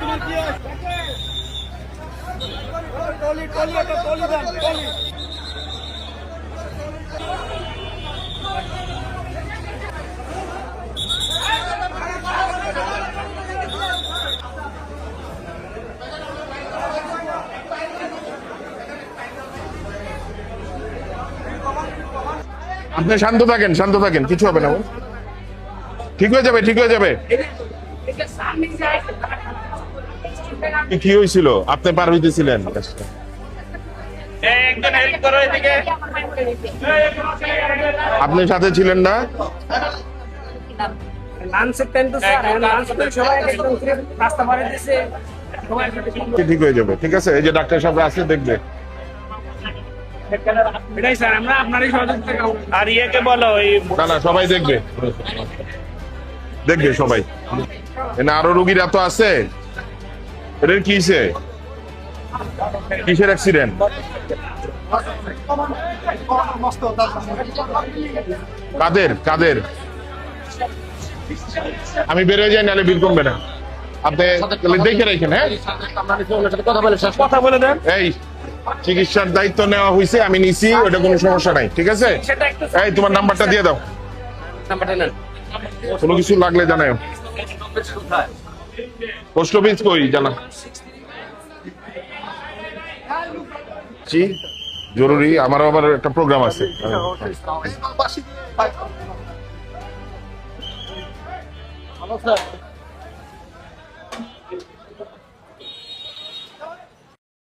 তোমার কি টলি টলি একটা টলি দেন টলি আপনি শান্ত থাকেন শান্ত থাকেন, কিছু হবে না ঠিক হয়ে যাবে, ঠিক হয়ে যাবে। কি হয়েছিল? আপনি পার হইতেছিলেন। আপনি সাথে ছিলেন না? ঠিক হয়ে যাবে ঠিক আছে, এই যে ডাক্তার সাহেব আছে দেখবে। এটাই স্যার আমরা আপনারই সহযোগিতা আর ইয়েকে বলো ওই না না সবাই দেখবে। দেখবে সবাই। এখানে আরও রুগীরা তো আছে। এটার কি কিসের অ্যাক্সিডেন্ট কাদের কাদের? আমি বেরোয় যাই নাহলে বিল কমবে না। আপনি দেখে রাখেন হ্যাঁ? কথা বলে দেন। এই চিকিৎসার দায়িত্ব নেওয়া হয়েছে আমি নিছি ওটা কোনো সমস্যা নাই ঠিক আছে? এই তোমার নাম্বারটা দিয়ে দাও। কোনো কিছু লাগলে জানাও পোস্ট অফিস কই জানা। জি জরুরি আমারও আবার একটা প্রোগ্রাম আছে। ভালো স্যার